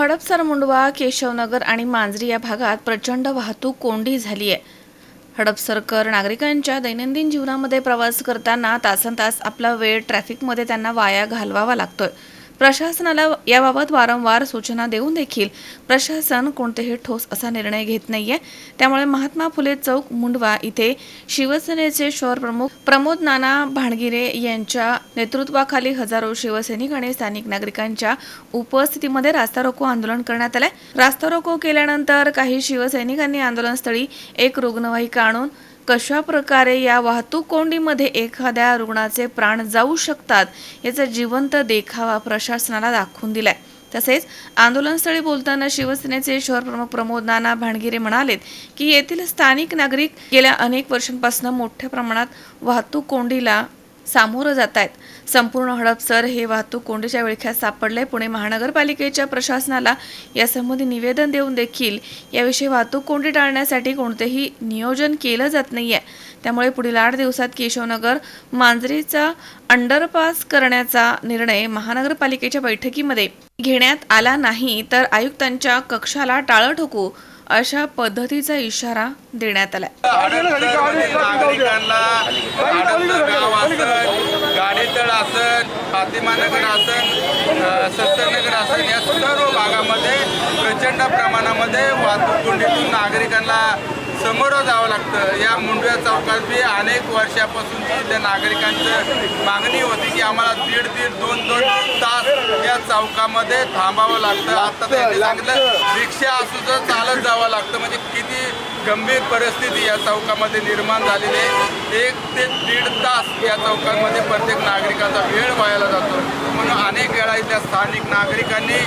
हडपसर मुंडवा केशवनगर आणि मांजरी या भागात प्रचंड वाहतूक कोंडी झाली आहे. हडपसरकर नागरिकांच्या दैनंदिन जीवनामध्ये प्रवास करताना तासन तास आपला वेळ ट्रॅफिकमध्ये त्यांना वाया घालवावा लागतोय. प्रशासनाला याबाबत वारंवार सूचना देऊन देखील प्रशासन कोणतेही ठोस असा निर्णय घेत नाहीये. त्यामुळे महात्मा फुले चौक मुंडवा इथे शिवसेनेचे शहर प्रमुख प्रमोद नाना भांडगिरे यांच्या नेतृत्वाखाली हजारो शिवसैनिक आणि स्थानिक नागरिकांच्या उपस्थितीमध्ये रास्ता रोको आंदोलन करण्यात आलंय. रास्ता रोको केल्यानंतर काही शिवसैनिकांनी आंदोलनस्थळी एक रुग्णवाहिका आणून कशा प्रकारे या वाहतूक कोंडीमध्ये एखाद्या रुग्णाचे प्राण जाऊ शकतात याचा जिवंत देखावा प्रशासनाला दाखवून दिलाय. तसेच आंदोलनस्थळी बोलताना शिवसेनेचे शहर प्रमुख प्रमोद नाना भांडगिरे म्हणालेत की येथील स्थानिक नागरिक गेल्या अनेक वर्षांपासून मोठ्या प्रमाणात वाहतूक कोंडीला सामोरं जात आहेत संपूर्ण हडपसर हे वाहतूक कोंडीच्या विळख्यात सापडले पुणे महानगरपालिकेच्या प्रशासनाला यासंबंधी निवेदन देऊन देखील याविषयी वाहतूक कोंडी टाळण्यासाठी कोणतेही नियोजन केलं जात नाहीये. त्यामुळे पुढील आठ दिवसात केशवनगर मांजरीचा अंडरपास करण्याचा निर्णय महानगरपालिकेच्या बैठकीमध्ये घेण्यात आला नाही तर आयुक्तांच्या कक्षाला टाळं ठोकू अशा पद्धतीचा इशारा देण्यात आलाय. म्हणजे नागरिकांना फातिमानगर असन सत्तरनगर असन या सर्व भागामध्ये प्रचंड प्रमाणामध्ये वाहतूक कोंडीतून नागरिकांना समोर जावं लागतं. या मुंडव्या चौकात बी अनेक वर्षापासूनची त्या नागरिकांचं मागणी आम्हाला दीड दीड दोन दोन तास या चौकामध्ये थांबावं लागतं. आता त्यांनी सांगितलं रिक्षा असू तर चालत जावं लागतं. म्हणजे किती गंभीर परिस्थिती या चौकामध्ये निर्माण झालेली आहे. एक ते दीड तास या चौकांमध्ये प्रत्येक नागरिकाचा वेळ व्हायला जातो. म्हणून अनेक वेळा इथल्या स्थानिक नागरिकांनी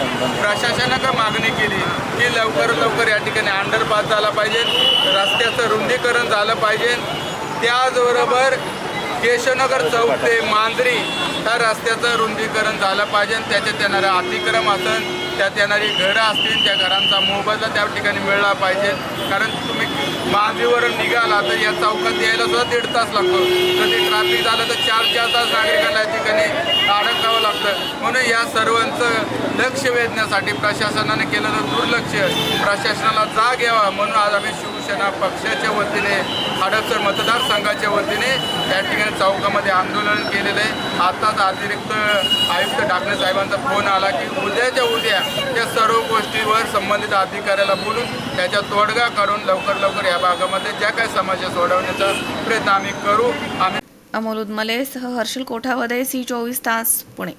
प्रशासनाकडे मागणी केली की लवकर लवकर या ठिकाणी अंडरपास झाला पाहिजे. रस्त्याचं रुंदीकरण झालं पाहिजे. त्याचबरोबर केशवनगर चौक ते मांजरी ह्या रस्त्याचं रुंदीकरण झालं पाहिजे त्याच्यात येणारं अतिक्रम असेल त्यात येणारी घरं असतील त्या घरांचा मोबदला त्या ठिकाणी मिळला पाहिजे. कारण तुम्ही मांजरीवरून निघाला तर या चौकात यायला सुद्धा दीड तास लागतो. कधी ट्रॅफिक झालं तर चार चार तास नागरिकांना या ठिकाणी अडकावं लागतं. म्हणून या सर्वांचं लक्ष वेधण्यासाठी प्रशासनाने केलेलं दुर्लक्ष प्रशासनाला जाग यावा म्हणून आज आम्ही शिवसेना पक्षाच्या वतीने हडपसर मतदारसंघाच्या वतीने त्या ठिकाणी चौकामध्ये आंदोलन केलेलं आहे. आत्ताच अतिरिक्त आयुक्त डाकणे साहेबांचा फोन आला की उद्याच्या उद्या त्या सर्व गोष्टीवर संबंधित अधिकाऱ्याला बोलून त्याच्या तोडगा काढून लवकर लवकर या भागामध्ये ज्या काही समस्या सोडवण्याचा प्रयत्न आम्ही करू. आम्ही अमोल उदमले सह हर्षल कोठावदे सी चोवीस तास पुणे.